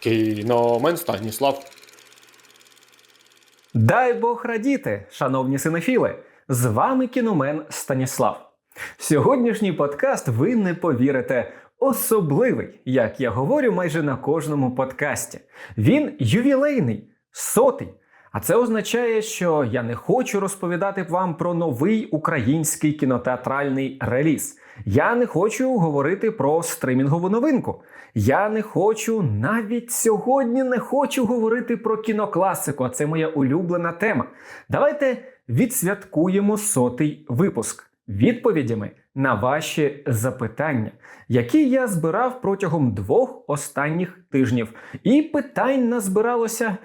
Кіномен Станіслав. Дай Бог радіти, шановні синефіли! З вами кіномен Станіслав. Сьогоднішній подкаст ви не повірите. Особливий, як я говорю майже на кожному подкасті. Він ювілейний, сотий. А це означає, що я не хочу розповідати вам про новий український кінотеатральний реліз. Я не хочу говорити про стримінгову новинку. Я не хочу навіть сьогодні не хочу говорити про кінокласику, а це моя улюблена тема. Давайте відсвяткуємо сотий випуск відповідями на ваші запитання, які я збирав протягом двох останніх тижнів. І питань назбиралося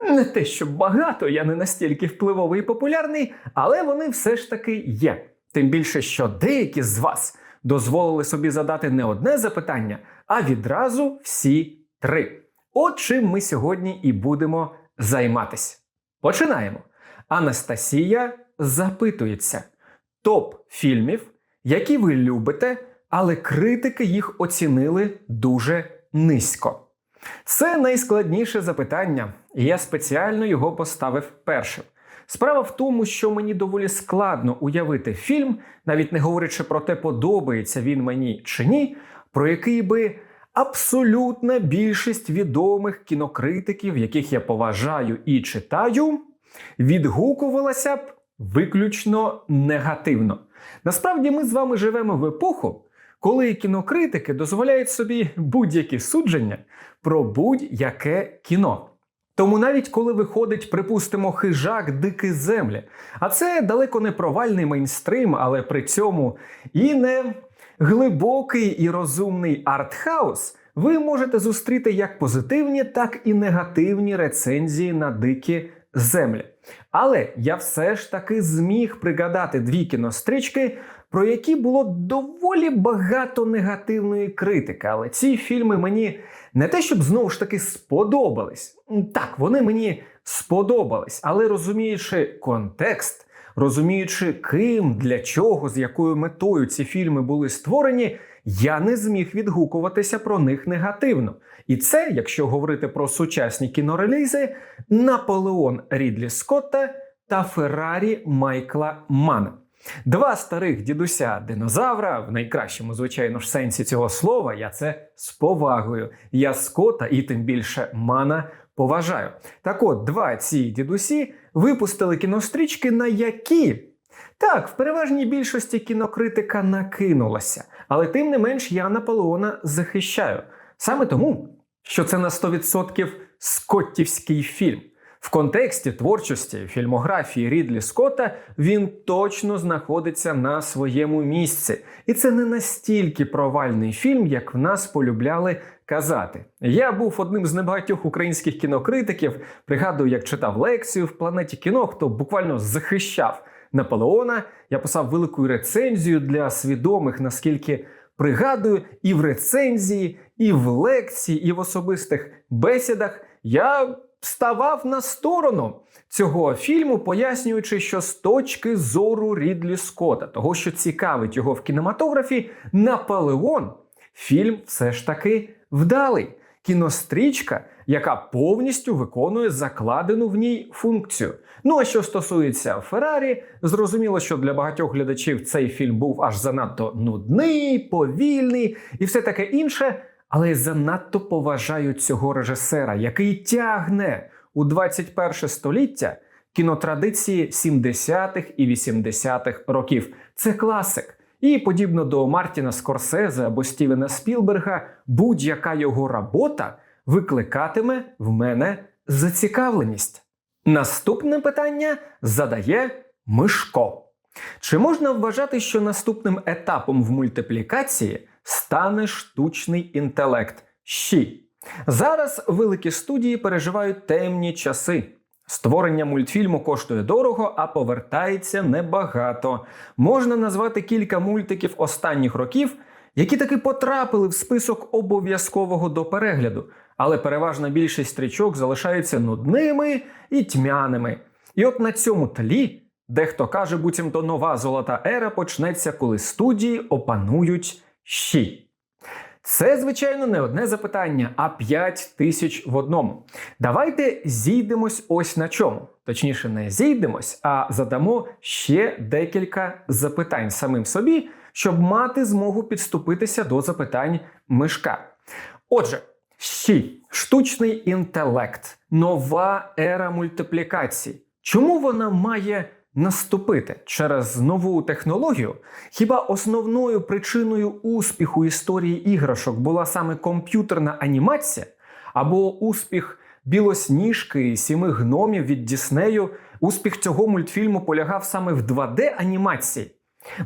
не те, щоб багато, я не настільки впливовий і популярний, але вони все ж таки є. Тим більше, що деякі з вас дозволили собі задати не одне запитання, а відразу всі три. От чим ми сьогодні і будемо займатися. Починаємо. Анастасія запитується: топ фільмів, які ви любите, але критики їх оцінили дуже низько. Це найскладніше запитання, і я спеціально його поставив першим. Справа в тому, що мені доволі складно уявити фільм, навіть не говорячи про те, подобається він мені чи ні, про який би абсолютна більшість відомих кінокритиків, яких я поважаю і читаю, відгукувалася б виключно негативно. Насправді ми з вами живемо в епоху, коли кінокритики дозволяють собі будь-які судження про будь-яке кіно. Тому навіть коли виходить, припустимо, хижак дикі землі, а це далеко не провальний мейнстрим, але при цьому і не глибокий і розумний артхаус, ви можете зустріти як позитивні, так і негативні рецензії на дикі землі. Але я все ж таки зміг пригадати дві кінострічки, про які було доволі багато негативної критики. Але ці фільми мені не те, щоб знову ж таки сподобались. Так, вони мені сподобались, але розуміючи контекст, розуміючи, ким, для чого, з якою метою ці фільми були створені, я не зміг відгукуватися про них негативно. І це, якщо говорити про сучасні кінорелізи, Наполеон Рідлі Скотта та Феррарі Майкла Мана. Два старих дідуся динозавра, в найкращому, звичайно ж, сенсі цього слова, я це з повагою. Я Скотта і тим більше Мана поважаю. Так от, два ці дідусі випустили кінострічки, на які. Так, в переважній більшості кінокритика накинулася, але тим не менш я Наполеона захищаю. Саме тому, що це на 100% скоттівський фільм. В контексті творчості фільмографії Рідлі Скотта він точно знаходиться на своєму місці. І це не настільки провальний фільм, як в нас полюбляли казати. Я був одним з небагатьох українських кінокритиків. Пригадую, як читав лекцію в планеті кіно, хто буквально захищав Наполеона. Я писав велику рецензію для свідомих, наскільки пригадую, і в рецензії, і в лекції, і в особистих бесідах я ставав на сторону цього фільму, пояснюючи, що з точки зору Рідлі Скотта, того, що цікавить його в кінематографі, Наполеон фільм все ж таки вдалий. Кінострічка, яка повністю виконує закладену в ній функцію. Ну а що стосується Феррарі, зрозуміло, що для багатьох глядачів цей фільм був аж занадто нудний, повільний і все таке інше. Але занадто поважаю цього режисера, який тягне у 21 століття кінотрадиції 70-х і 80-х років. Це класик. І подібно до Мартіна Скорсезе або Стівена Спілберга, будь-яка його робота викликатиме в мене зацікавленість. Наступне питання задає Мишко. Чи можна вважати, що наступним етапом в мультиплікації стане штучний інтелект? Щі. Зараз великі студії переживають темні часи. Створення мультфільму коштує дорого, а повертається небагато. Можна назвати кілька мультиків останніх років, які таки потрапили в список обов'язкового до перегляду, але переважна більшість стрічок залишаються нудними і тьмяними. І от на цьому тлі дехто каже, буцімто нова золота ера почнеться, коли студії опанують щі. Це, звичайно, не одне запитання, а 5 тисяч в одному. Давайте зійдемось ось на чому. Точніше, не зійдемось, а задамо ще декілька запитань самим собі, щоб мати змогу підступитися до запитань мишка. Отже, щі, штучний інтелект, нова ера мультиплікацій. Чому вона має наступити через нову технологію? Хіба основною причиною успіху історії іграшок була саме комп'ютерна анімація або успіх білосніжки і сіми гномів від Діснею? Успіх цього мультфільму полягав саме в 2D анімації.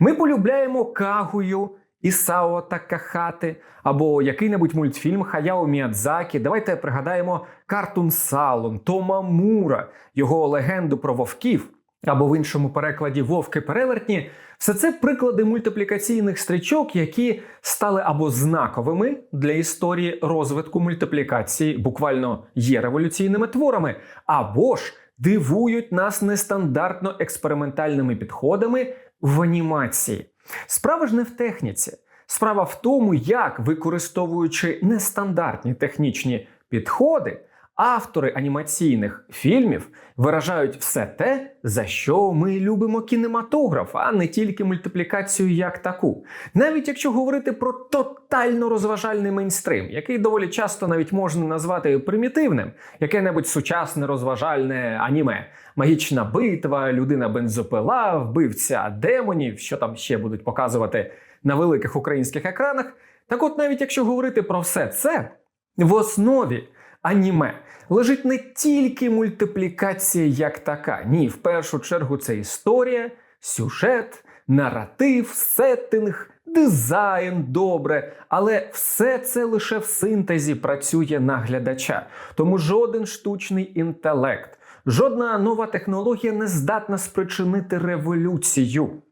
Ми полюбляємо Кагую, Ісао Такахати або який-небудь мультфільм Хаяо Міядзакі. Давайте пригадаємо Картун Салон, Тома Мура, його легенду про вовків, або в іншому перекладі Вовки перевертні. Все це приклади мультиплікаційних стрічок, які стали або знаковими для історії розвитку мультиплікації, буквально є революційними творами, або ж дивують нас нестандартно експериментальними підходами в анімації. Справа ж не в техніці. Справа в тому, як, використовуючи нестандартні технічні підходи, автори анімаційних фільмів виражають все те, за що ми любимо кінематограф, а не тільки мультиплікацію як таку. Навіть якщо говорити про тотально розважальний мейнстрим, який доволі часто навіть можна назвати примітивним, яке-небудь сучасне розважальне аніме. Магічна битва, людина бензопила, вбивця демонів, що там ще будуть показувати на великих українських екранах. Так от, навіть якщо говорити про все це, в основі аніме лежить не тільки мультиплікація як така. Ні, в першу чергу це історія, сюжет, наратив, сеттинг, дизайн добре, але все це лише в синтезі працює на глядача. Тому жоден штучний інтелект, жодна нова технологія не здатна спричинити революцію.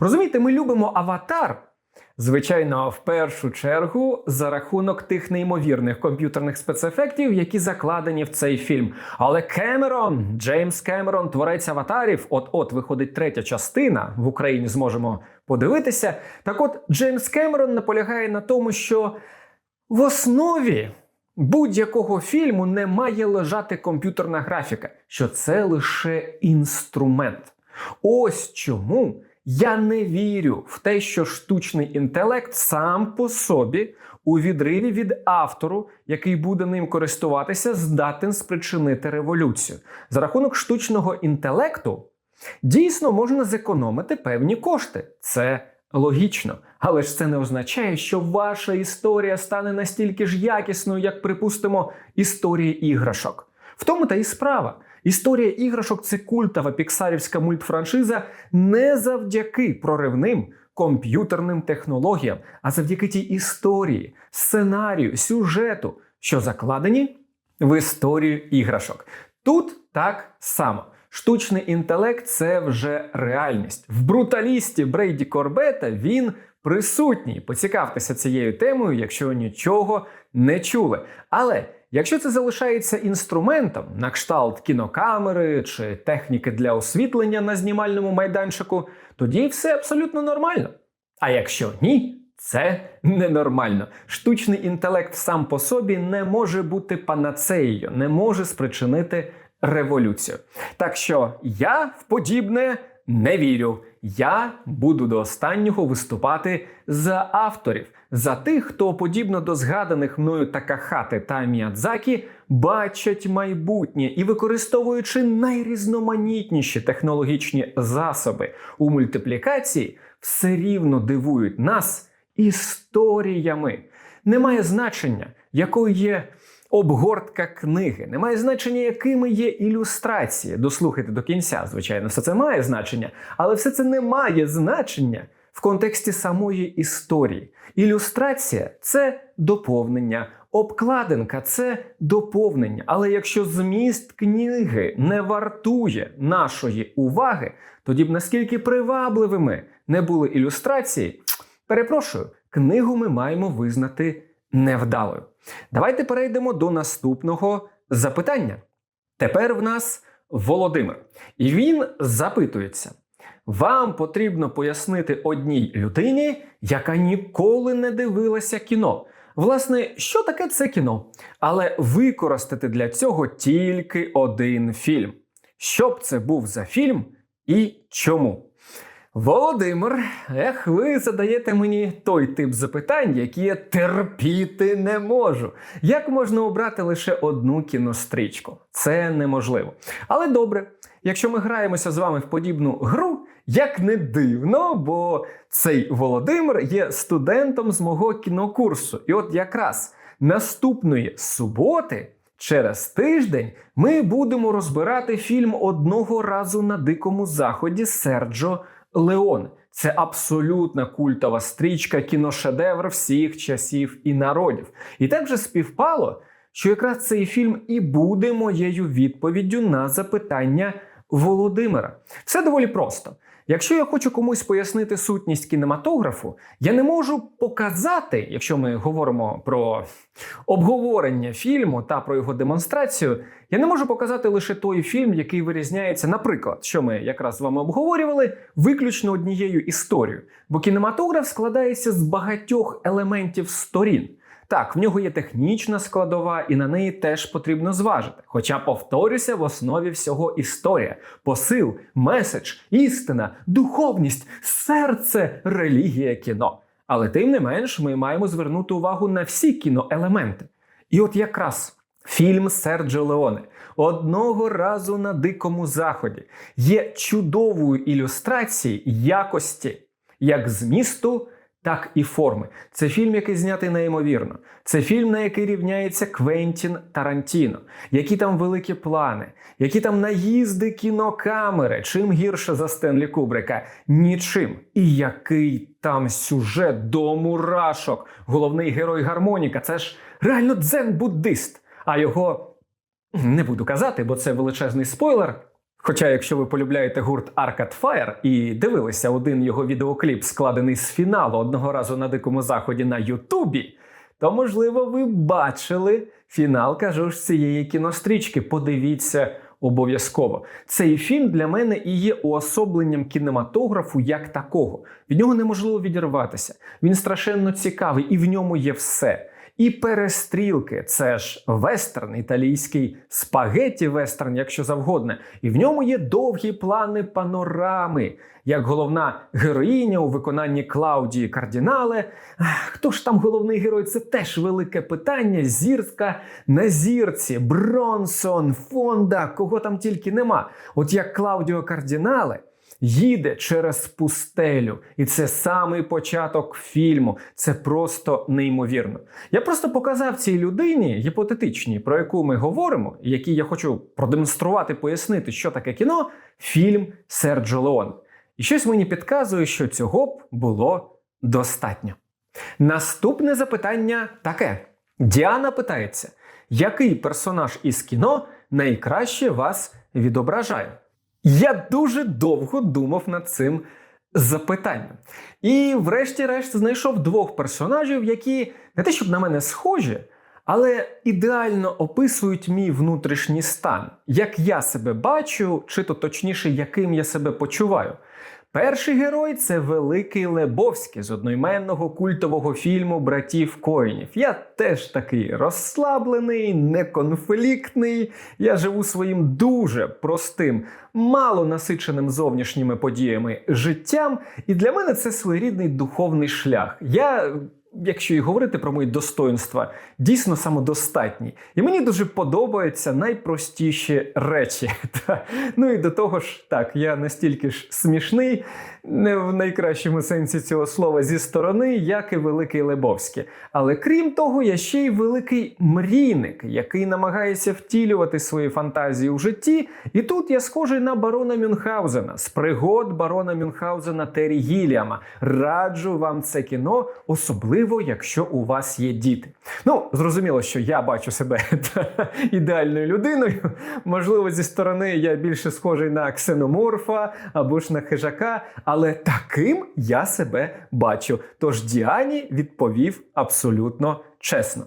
Розумієте, ми любимо аватар. Звичайно, в першу чергу за рахунок тих неймовірних комп'ютерних спецефектів, які закладені в цей фільм. Але Кемерон, Джеймс Кемерон, творець аватарів, от-от виходить третя частина в Україні. Зможемо подивитися. Так, от Джеймс Кемерон наполягає на тому, що в основі будь-якого фільму не має лежати комп'ютерна графіка, що це лише інструмент. Ось чому. Я не вірю в те, що штучний інтелект сам по собі у відриві від автору, який буде ним користуватися, здатен спричинити революцію. За рахунок штучного інтелекту дійсно можна зекономити певні кошти. Це логічно. Але ж це не означає, що ваша історія стане настільки ж якісною, як, припустимо, історія іграшок. В тому та і справа. Історія іграшок це культова піксарівська мультфраншиза не завдяки проривним комп'ютерним технологіям, а завдяки тій історії, сценарію, сюжету, що закладені в історію іграшок. Тут так само. Штучний інтелект це вже реальність. В бруталісті Брейді Корбета він присутній. Поцікавтеся цією темою, якщо нічого не чули. Але якщо це залишається інструментом на кшталт кінокамери чи техніки для освітлення на знімальному майданчику, тоді все абсолютно нормально. А якщо ні, це ненормально. Штучний інтелект сам по собі не може бути панацеєю, не може спричинити революцію. Так що я в подібне не вірю. Я буду до останнього виступати за авторів, за тих, хто, подібно до згаданих мною Такахати та Міядзакі, бачать майбутнє і використовуючи найрізноманітніші технологічні засоби у мультиплікації, все рівно дивують нас історіями. Немає значення, якою є обгортка книги, немає значення, якими є ілюстрації. Дослухайте до кінця, звичайно, все це має значення, але все це не має значення в контексті самої історії. Ілюстрація це доповнення. Обкладинка це доповнення. Але якщо зміст книги не вартує нашої уваги, тоді б наскільки привабливими не були ілюстрації, перепрошую, книгу ми маємо визнати невдалою. Давайте перейдемо до наступного запитання. Тепер в нас Володимир, і він запитується: вам потрібно пояснити одній людині, яка ніколи не дивилася кіно. Власне, що таке це кіно? Але використати для цього тільки один фільм. Що б це був за фільм і чому? Володимир, ех, ви задаєте мені той тип запитань, які я терпіти не можу. Як можна обрати лише одну кінострічку? Це неможливо. Але добре, якщо ми граємося з вами в подібну гру, як не дивно, бо цей Володимир є студентом з мого кінокурсу. І от якраз наступної суботи. Через тиждень ми будемо розбирати фільм одного разу на дикому заході Серджо Леоне. Це абсолютна культова стрічка, кіношедевр всіх часів і народів. І так же співпало, що якраз цей фільм і буде моєю відповіддю на запитання Володимира. Все доволі просто. Якщо я хочу комусь пояснити сутність кінематографу, я не можу показати, якщо ми говоримо про обговорення фільму та про його демонстрацію, я не можу показати лише той фільм, який вирізняється, наприклад, що ми якраз з вами обговорювали, виключно однією історією. Бо кінематограф складається з багатьох елементів сторін. Так, в нього є технічна складова, і на неї теж потрібно зважити. Хоча, повторюся, в основі всього історія, посил, меседж, істина, духовність, серце, релігія кіно. Але тим не менш, ми маємо звернути увагу на всі кіноелементи. І от якраз фільм Серджо Леоне одного разу на дикому заході є чудовою ілюстрацією якості як змісту, так і форми. Це фільм, який знятий неймовірно. Це фільм, на який рівняється Квентін Тарантіно. Які там великі плани, які там наїзди кінокамери, чим гірше за Стенлі Кубрика? Нічим. І який там сюжет до мурашок. Головний герой гармоніка. Це ж реально дзен-буддист. А його не буду казати, бо це величезний спойлер. Хоча, якщо ви полюбляєте гурт Arcade Fire і дивилися один його відеокліп, складений з фіналу одного разу на дикому заході на Ютубі, то можливо ви бачили фінал, кажу ж, цієї кінострічки. Подивіться обов'язково. Цей фільм для мене і є уособленням кінематографу як такого. Від нього неможливо відірватися. Він страшенно цікавий, і в ньому є все. І перестрілки, це ж вестерн, італійський спагеті вестерн, якщо завгодно. І в ньому є довгі плани панорами, як головна героїня у виконанні Клаудії Кардінале. Хто ж там головний герой? Це теж велике питання. Зірка на зірці, Бронсон, Фонда, кого там тільки нема. От як Клаудіо Кардінале їде через пустелю, і це самий початок фільму. Це просто неймовірно. Я просто показав цій людині гіпотетичній, про яку ми говоримо, якій я хочу продемонструвати, пояснити, що таке кіно, фільм Серджо Леон. І щось мені підказує, що цього б було достатньо. Наступне запитання таке: Діана питається, який персонаж із кіно найкраще вас відображає? Я дуже довго думав над цим запитанням. І, врешті-решт, знайшов двох персонажів, які не те, щоб на мене схожі, але ідеально описують мій внутрішній стан, як я себе бачу, чи то точніше, яким я себе почуваю. Перший герой це великий Лебовський з одноіменного культового фільму Братів Коїнів. Я теж такий розслаблений, неконфліктний. Я живу своїм дуже простим, мало насиченим зовнішніми подіями життям. І для мене це своєрідний духовний шлях. Я якщо і говорити про мої достоинства, дійсно самодостатній. І мені дуже подобаються найпростіші речі. Ну і до того ж, так, я настільки ж смішний, не в найкращому сенсі цього слова зі сторони, як і великий Лебовський. Але крім того, я ще й великий мрійник, який намагається втілювати свої фантазії у житті. І тут я схожий на барона Мюнхгаузена з пригод барона Мюнхгаузена Террі Гіліама. Раджу вам це кіно, особливо якщо у вас є діти. Ну, зрозуміло, що я бачу себе ідеальною людиною. Можливо, зі сторони я більше схожий на ксеноморфа або ж на хижака, але таким я себе бачу. Тож Діані відповів абсолютно чесно.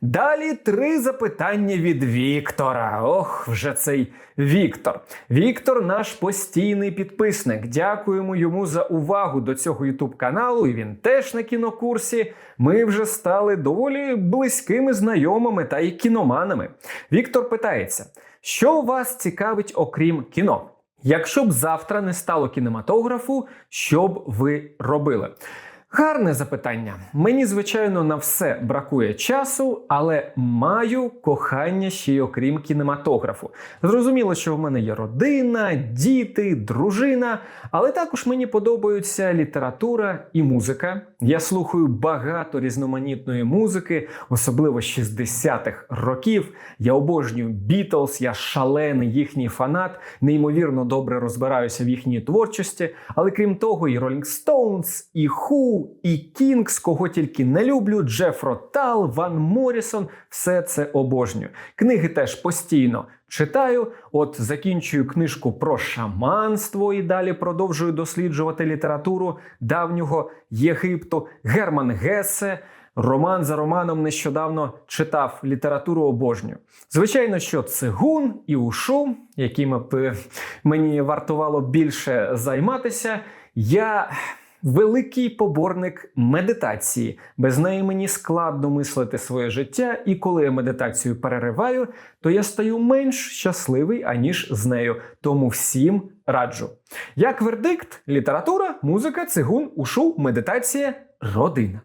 Далі три запитання від Віктора. Ох, вже цей Віктор. Віктор наш постійний підписник. Дякуємо йому за увагу до цього Ютуб каналу. І він теж на кінокурсі. Ми вже стали доволі близькими знайомими та й кіноманами. Віктор питається: що вас цікавить окрім кіно? Якщо б завтра не стало кінематографу, що б ви робили? Гарне запитання. Мені, звичайно, на все бракує часу, але маю кохання ще й окрім кінематографу. Зрозуміло, що в мене є родина, діти, дружина, але також мені подобаються література і музика. Я слухаю багато різноманітної музики, особливо 60-х років. Я обожнюю Бітлз, я шалений їхній фанат, неймовірно добре розбираюся в їхній творчості. Але крім того, і Rolling Stones, і Who, і Кінгс, кого тільки не люблю, Джеф Ротал, Ван Морісон, все це обожнюю. Книги теж постійно читаю. От закінчую книжку про шаманство і далі продовжую досліджувати літературу давнього Єгипту. Герман Гесе. Роман за романом нещодавно читав літературу обожнюю. Звичайно, що цигун і ушу, якими б мені вартувало більше займатися, я великий поборник медитації. Без неї мені складно мислити своє життя, і коли я медитацію перериваю, то я стаю менш щасливий, аніж з нею. Тому всім раджу. Як вердикт, література, музика, цигун, ушу, медитація, родина.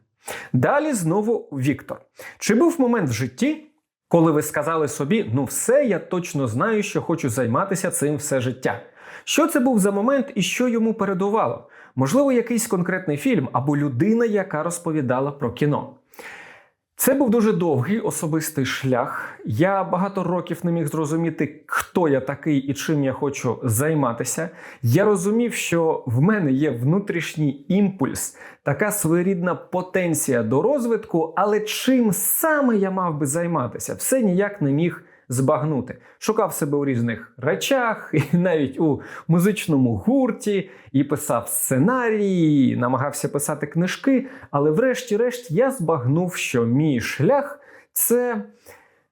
Далі знову Віктор. Чи був момент в житті, коли ви сказали собі, ну все, я точно знаю, що хочу займатися цим все життя? Що це був за момент і що йому передувало? Можливо, якийсь конкретний фільм або людина, яка розповідала про кіно. Це був дуже довгий особистий шлях. Я багато років не міг зрозуміти, хто я такий і чим я хочу займатися. Я розумів, що в мене є внутрішній імпульс, така своєрідна потенція до розвитку, але чим саме я мав би займатися, все ніяк не міг збагнути. Шукав себе у різних речах, і навіть у музичному гурті, і писав сценарії, і намагався писати книжки. Але, врешті-решт, я збагнув, що мій шлях це.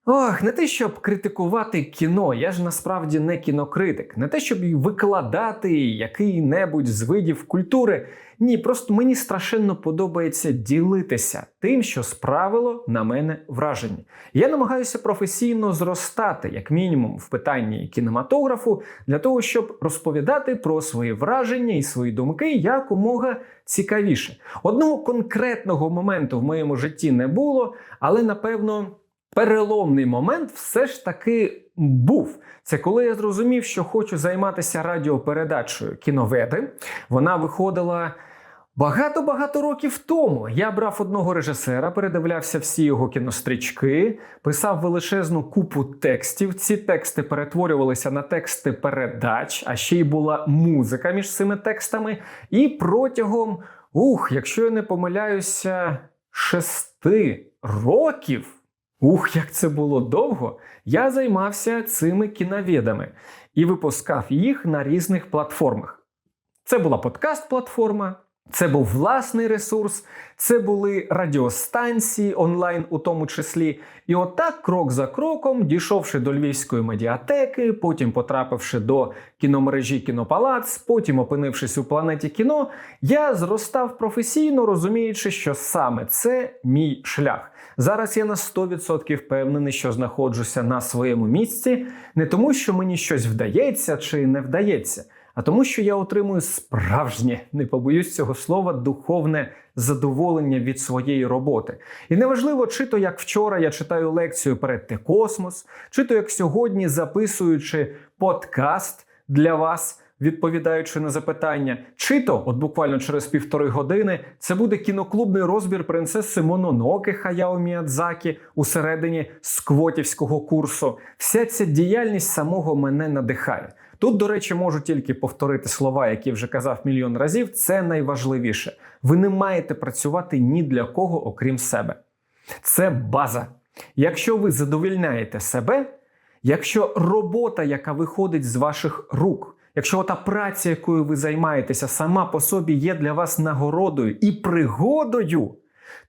Ох, не те, щоб критикувати кіно, я ж насправді не кінокритик, не те, щоб викладати який-небудь з видів культури. Ні, просто мені страшенно подобається ділитися тим, що справило на мене враження. Я намагаюся професійно зростати, як мінімум, в питанні кінематографу, для того, щоб розповідати про свої враження і свої думки якомога цікавіше. Одного конкретного моменту в моєму житті не було, але напевно. Переломний момент все ж таки був. Це коли я зрозумів, що хочу займатися радіопередачею кіноведи. Вона виходила багато-багато років тому. Я брав одного режисера, передивлявся всі його кінострічки, писав величезну купу текстів. Ці тексти перетворювалися на тексти передач, а ще й була музика між цими текстами. І протягом, ух, якщо я не помиляюся, шести років. Ух, як це було довго! Я займався цими кіноведами і випускав їх на різних платформах. Це була подкаст-платформа, це був власний ресурс, це були радіостанції онлайн, у тому числі. І отак, крок за кроком, дійшовши до львівської медіатеки, потім потрапивши до кіномережі Кінопалац, потім опинившись у планеті кіно, я зростав професійно, розуміючи, що саме це мій шлях. Зараз я на 100% впевнений, що знаходжуся на своєму місці, не тому, що мені щось вдається чи не вдається, а тому, що я отримую справжнє, не побоюсь цього слова, духовне задоволення від своєї роботи. І неважливо, чи то як вчора я читаю лекцію перед Те Космос, чи то як сьогодні записуючи подкаст для вас. Відповідаючи на запитання, чи то, от буквально через півтори години, це буде кіноклубний розбір принцеси Мононоке Хаяо Міядзакі у сквотівського курсу. Вся ця діяльність самого мене надихає. Тут, до речі, можу тільки повторити слова, які вже казав мільйон разів. Це найважливіше. Ви не маєте працювати ні для кого, окрім себе. Це база. Якщо ви задовільняєте себе, якщо робота, яка виходить з ваших рук. Якщо та праця, якою ви займаєтеся, сама по собі є для вас нагородою і пригодою,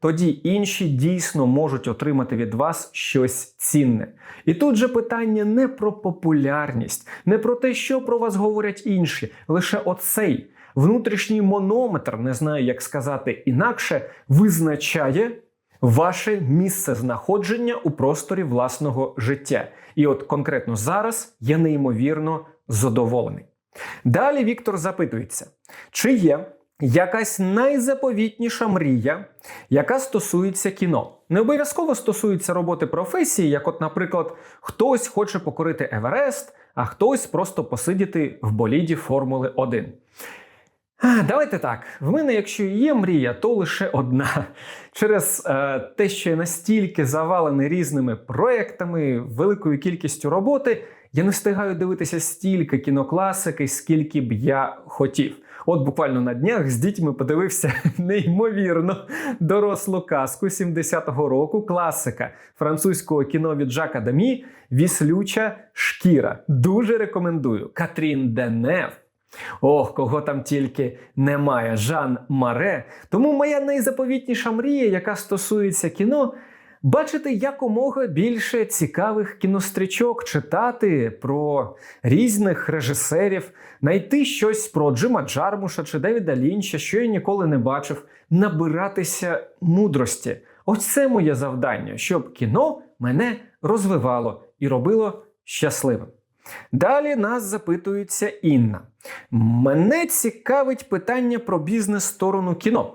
тоді інші дійсно можуть отримати від вас щось цінне. І тут же питання не про популярність, не про те, що про вас говорять інші, лише оцей внутрішній монометр, не знаю, як сказати інакше, визначає ваше місце знаходження у просторі власного життя. І от конкретно зараз я неймовірно задоволений. Далі Віктор запитується, чи є якась найзаповітніша мрія, яка стосується кіно. Не обов'язково стосується роботи професії, як, от, наприклад, хтось хоче покорити Еверест, а хтось просто посидіти в боліді Формули 1. Давайте так. В мене, якщо є мрія, то лише одна. Через е, те, що я настільки завалений різними проектами, великою кількістю роботи, я не встигаю дивитися стільки кінокласики, скільки б я хотів. От буквально на днях з дітьми подивився неймовірно дорослу казку 70-го року, класика французького кіно від Жака Дамі Віслюча шкіра. Дуже рекомендую. Катрін Денев. Ох, кого там тільки немає, Жан Маре. Тому моя найзаповітніша мрія, яка стосується кіно, бачити якомога більше цікавих кінострічок, читати про різних режисерів, знайти щось про Джима Джармуша чи Девіда Лінча, що я ніколи не бачив, набиратися мудрості. Ось це моє завдання, щоб кіно мене розвивало і робило щасливим. Далі нас запитується Інна. Мене цікавить питання про бізнес-сторону кіно,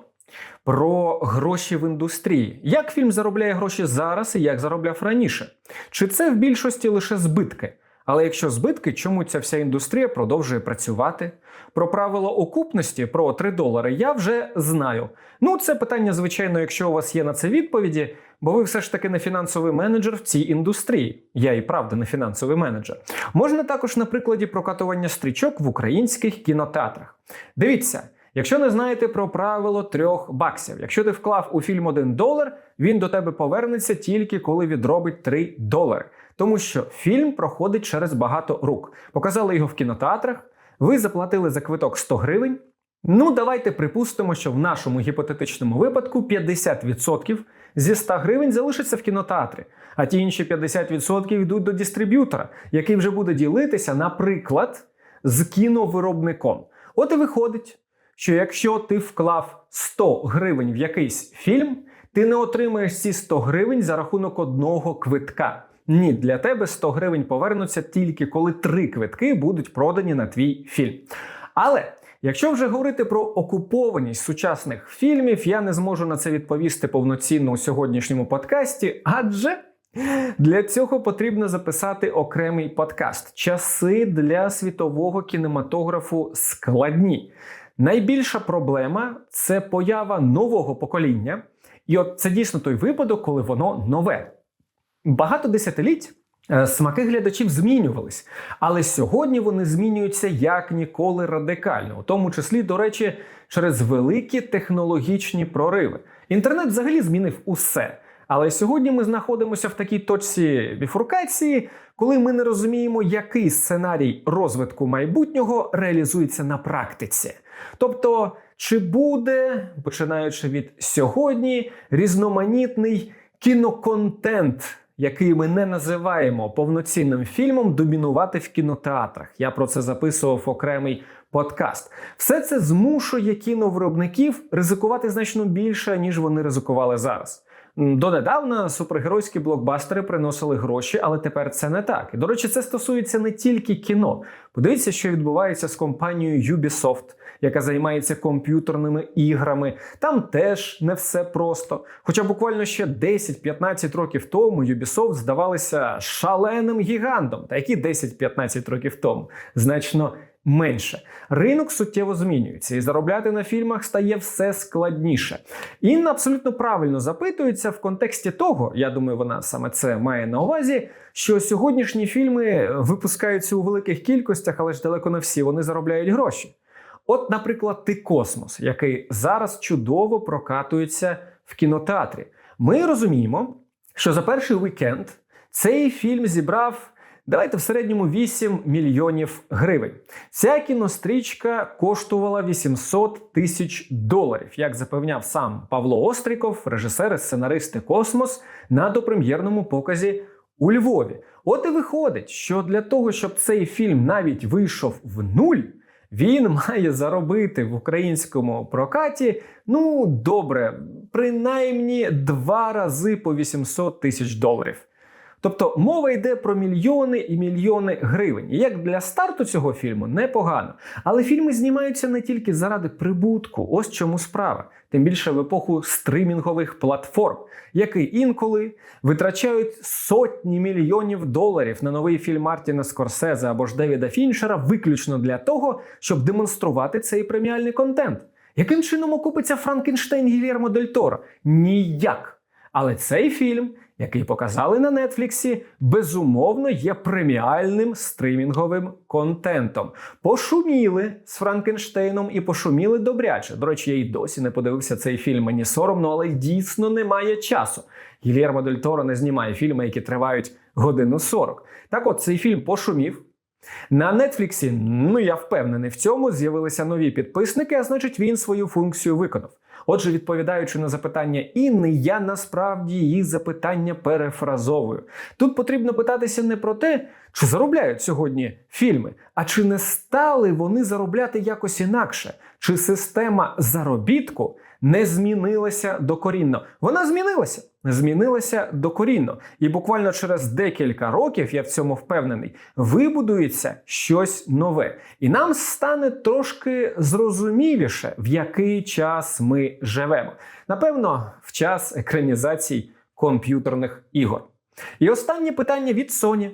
про гроші в індустрії. Як фільм заробляє гроші зараз і як заробляв раніше? Чи це в більшості лише збитки? Але якщо збитки, чому ця вся індустрія продовжує працювати? Про правило окупності про 3 долари я вже знаю. Ну, це питання, звичайно, якщо у вас є на це відповіді, бо ви все ж таки не фінансовий менеджер в цій індустрії. Я і правда не фінансовий менеджер. Можна також на прикладі прокатування стрічок в українських кінотеатрах. Дивіться. Якщо не знаєте про правило трьох баксів, якщо ти вклав у фільм 1 долар, він до тебе повернеться тільки коли відробить 3 долари. Тому що фільм проходить через багато рук. Показали його в кінотеатрах, ви заплатили за квиток 100 гривень. Ну, давайте припустимо, що в нашому гіпотетичному випадку 50% зі 100 гривень залишиться в кінотеатрі, а ті інші 50% йдуть до дистриб'ютора, який вже буде ділитися, наприклад, з кіновиробником. От і виходить, що якщо ти вклав 100 гривень в якийсь фільм, ти не отримаєш ці 100 гривень за рахунок одного квитка. Ні, для тебе 100 гривень повернуться тільки коли три квитки будуть продані на твій фільм. Але якщо вже говорити про окупованість сучасних фільмів, я не зможу на це відповісти повноцінно у сьогоднішньому подкасті, адже. Для цього потрібно записати окремий подкаст. Часи для світового кінематографу складні. Найбільша проблема це поява нового покоління, і от це дійсно той випадок, коли воно нове. Багато десятиліть е, смаки глядачів змінювались, але сьогодні вони змінюються як ніколи радикально, у тому числі, до речі, через великі технологічні прориви. Інтернет взагалі змінив усе. Але сьогодні ми знаходимося в такій точці біфуркації, коли ми не розуміємо, який сценарій розвитку майбутнього реалізується на практиці. Тобто, чи буде, починаючи від сьогодні, різноманітний кіноконтент, який ми не називаємо повноцінним фільмом, домінувати в кінотеатрах. Я про це записував окремий подкаст. Все це змушує кіновиробників ризикувати значно більше, ніж вони ризикували зараз. Донедавна супергеройські блокбастери приносили гроші, але тепер це не так. І, до речі, це стосується не тільки кіно. Подивіться, що відбувається з компанією Ubisoft, яка займається комп'ютерними іграми. Там теж не все просто. Хоча буквально ще 10-15 років тому Ubisoft здавалися шаленим гігантом. Та які 10-15 років тому? Значно менше. Ринок суттєво змінюється, і заробляти на фільмах стає все складніше. Інна абсолютно правильно запитується в контексті того, я думаю, вона саме це має на увазі, що сьогоднішні фільми випускаються у великих кількостях, але ж далеко не всі вони заробляють гроші. От, наприклад, ти космос, який зараз чудово прокатується в кінотеатрі. Ми розуміємо, що за перший вікенд цей фільм зібрав Давайте в середньому 8 мільйонів гривень. Ця кінострічка коштувала 800 тисяч доларів, як запевняв сам Павло Остріков, режисер і сценарист Космос на допрем'єрному показі у Львові. От і виходить, що для того, щоб цей фільм навіть вийшов в нуль, він має заробити в українському прокаті, ну добре, принаймні два рази по 800 тисяч доларів. Тобто мова йде про мільйони і мільйони гривень. Як для старту цього фільму непогано. Але фільми знімаються не тільки заради прибутку. Ось чому справа. Тим більше в епоху стримінгових платформ, які інколи витрачають сотні мільйонів доларів на новий фільм Мартіна Скорсезе або ж Девіда Фінчера виключно для того, щоб демонструвати цей преміальний контент. Яким чином окупиться Франкенштейн Гільєрмо Дель Торо? Ніяк. Але цей фільм, який показали на Нетфліксі, безумовно є преміальним стримінговим контентом. Пошуміли з Франкенштейном і пошуміли добряче. До речі, я й досі не подивився цей фільм. Мені соромно, але дійсно немає часу. Гільєрмо Дель Торо не знімає фільми, які тривають годину 40. Так от цей фільм пошумів. На Нетфліксі, ну я впевнений в цьому, з'явилися нові підписники, а значить він свою функцію виконав. Отже, відповідаючи на запитання Інни, я насправді її запитання перефразовую. Тут потрібно питатися не про те, чи заробляють сьогодні фільми, а чи не стали вони заробляти якось інакше, чи система заробітку не змінилася докорінно. Вона змінилася, змінилася докорінно. І буквально через декілька років, я в цьому впевнений, вибудується щось нове. І нам стане трошки зрозуміліше, в який час ми живемо. Напевно, в час екранізацій комп'ютерних ігор. І останнє питання від Sony.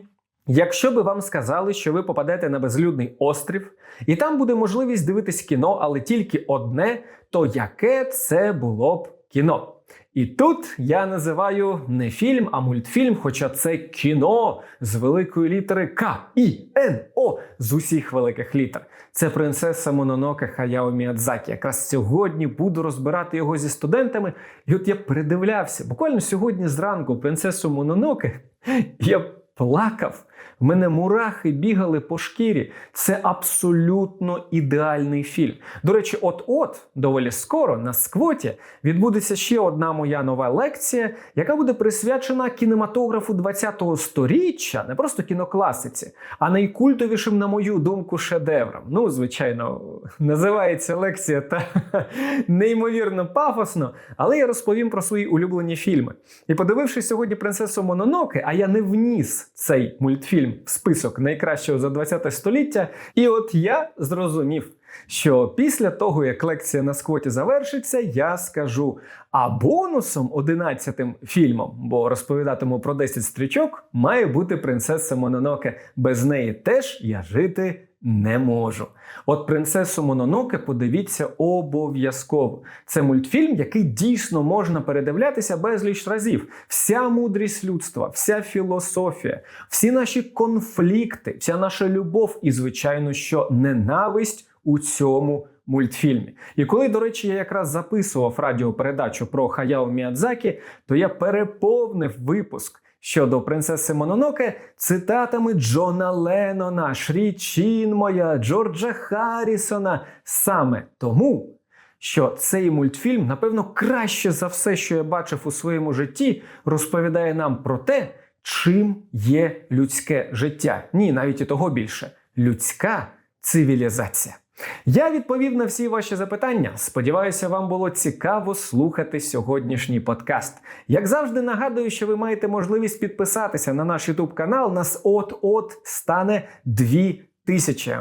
Якщо би вам сказали, що ви попадете на безлюдний острів, і там буде можливість дивитись кіно, але тільки одне, то яке це було б кіно? І тут я називаю не фільм, а мультфільм, хоча це кіно з великої літери К, І, Н, О з усіх великих літер. Це принцеса Мононоке Хаяо Міядзакі. Якраз сьогодні буду розбирати його зі студентами. І от я передивлявся, буквально сьогодні зранку принцесу Мононоке я плакав. В мене мурахи бігали по шкірі. Це абсолютно ідеальний фільм. До речі, от-от, доволі скоро на сквоті відбудеться ще одна моя нова лекція, яка буде присвячена кінематографу 20-го сторіччя, не просто кінокласиці, а найкультовішим, на мою думку, шедеврам. Ну, звичайно, називається лекція та неймовірно пафосно, але я розповім про свої улюблені фільми. І подивившись сьогодні принцесу Мононоке, а я не вніс цей мультфільм в список найкращого за 20 століття. І от я зрозумів, що після того, як лекція на сквоті завершиться, я скажу. А бонусом 11-тим фільмом, бо розповідатиму про 10 стрічок, має бути принцеса Мононоке. Без неї теж я жити не можу. От принцесу Мононоке подивіться обов'язково. Це мультфільм, який дійсно можна передивлятися безліч разів. Вся мудрість людства, вся філософія, всі наші конфлікти, вся наша любов і, звичайно, що ненависть у цьому мультфільмі. І коли, до речі, я якраз записував радіопередачу про Хаяо Міядзакі, то я переповнив випуск щодо принцеси Мононоке цитатами Джона Леннона, Шрі Чінмоя, Джорджа Харрісона. Саме тому, що цей мультфільм, напевно, краще за все, що я бачив у своєму житті, розповідає нам про те, чим є людське життя. Ні, навіть і того більше людська цивілізація. Я відповів на всі ваші запитання. Сподіваюся, вам було цікаво слухати сьогоднішній подкаст. Як завжди, нагадую, що ви маєте можливість підписатися на наш YouTube канал. Нас от-от стане дві тисячі.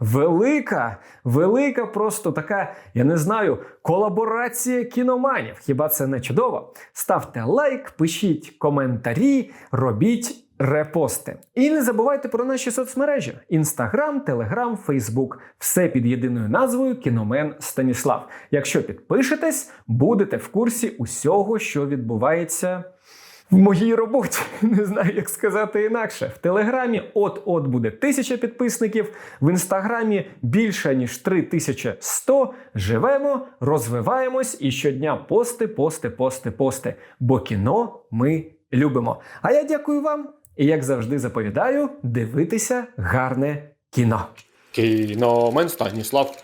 Велика, велика, просто така, я не знаю, колаборація кіноманів. Хіба це не чудово? Ставте лайк, пишіть коментарі, робіть. Репости. І не забувайте про наші соцмережі: Інстаграм, Телеграм, Фейсбук. Все під єдиною назвою Кіномен Станіслав. Якщо підпишетесь, будете в курсі усього, що відбувається в моїй роботі. Не знаю, як сказати інакше. В Телеграмі от-от буде тисяча підписників, в інстаграмі більше ніж 3100. Живемо, розвиваємось і щодня пости, пости, пости, пости. Бо кіно ми любимо. А я дякую вам. І як завжди заповідаю, дивитися гарне кіно. Кіномен Станіслав.